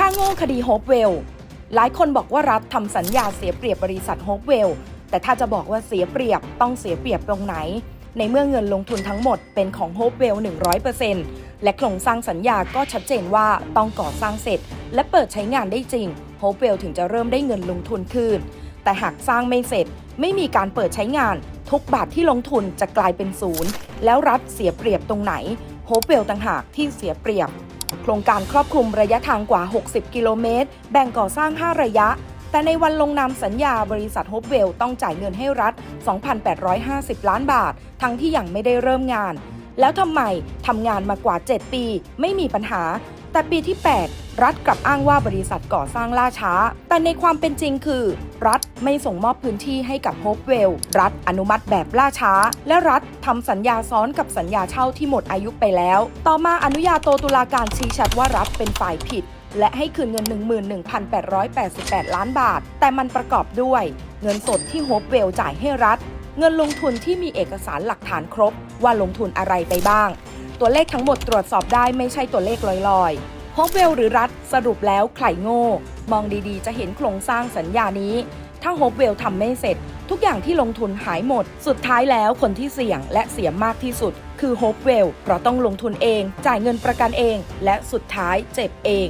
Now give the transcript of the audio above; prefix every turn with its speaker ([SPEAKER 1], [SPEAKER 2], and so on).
[SPEAKER 1] ค่าโง่คดีโฮปเวล หลายคนบอกว่ารัฐทำสัญญาเสียเปรียบบริษัทโฮปเวล แต่ถ้าจะบอกว่าเสียเปรียบต้องเสียเปรียบตรงไหน ในเมื่อเงินลงทุนทั้งหมดเป็นของโฮปเวล 100%และโครงสร้างสัญญาก็ชัดเจนว่าต้องก่อสร้างเสร็จ และเปิดใช้งานได้จริงโฮปเวลถึงจะเริ่มได้เงินลงทุนคืน แต่หากสร้างไม่เสร็จ ไม่มีการเปิดใช้งาน ทุกบาทที่ลงทุนจะกลายเป็นศูนย์แล้วรัฐเสียเปรียบตรงไหนโฮปเวลต่างหากที่เสียเปรียบ โครงการครอบคลุมระยะทางกว่า 60 กิโลเมตร แบ่งก่อสร้าง 5 ระยะ แต่ในวันลงนามสัญญาบริษัทโฮปเวลต้องจ่ายเงินให้รัฐ 2,850 ล้านบาท ทั้งที่ยังไม่ได้เริ่มงาน แล้วทำไมทำงานมากว่า 7 ปี ไม่มีปัญหา แต่ปีที่ 8 รัฐกลับอ้างว่าบริษัทก่อสร้างล่าช้า แต่ในความเป็นจริงคือ รัฐไม่ส่งมอบพื้นที่ให้กับโฮปเวล รัฐอนุมัติแบบล่าช้า และรัฐทำสัญญาซ้อนกับสัญญาเช่าที่หมดอายุไปแล้ว ต่อมาอนุญาโตตุลาการชี้ชัดว่ารัฐเป็นฝ่ายผิด และให้คืนเงิน 11,888 ล้านบาท แต่มันประกอบด้วย เงินสดที่โฮปเวลจ่ายให้รัฐ เงินลงทุนที่มีเอกสารหลักฐานครบ ว่าลงทุนอะไรไปบ้าง ตัวเลขทั้งหมดตรวจสอบได้ไม่ใช่ตัวเลขลอยๆ โฮปเวลหรือรัฐสรุปแล้วใครโง่ มองดีๆ จะเห็นโครงสร้างสัญญานี้ ถ้าโฮปเวลทำไม่เสร็จ ทุกอย่างที่ลงทุนหายหมด สุดท้ายแล้วคนที่เสี่ยงและเสียมากที่สุด คือโฮปเวลเพราะต้องลงทุนเอง จ่ายเงินประกันเอง และสุดท้ายเจ็บเอง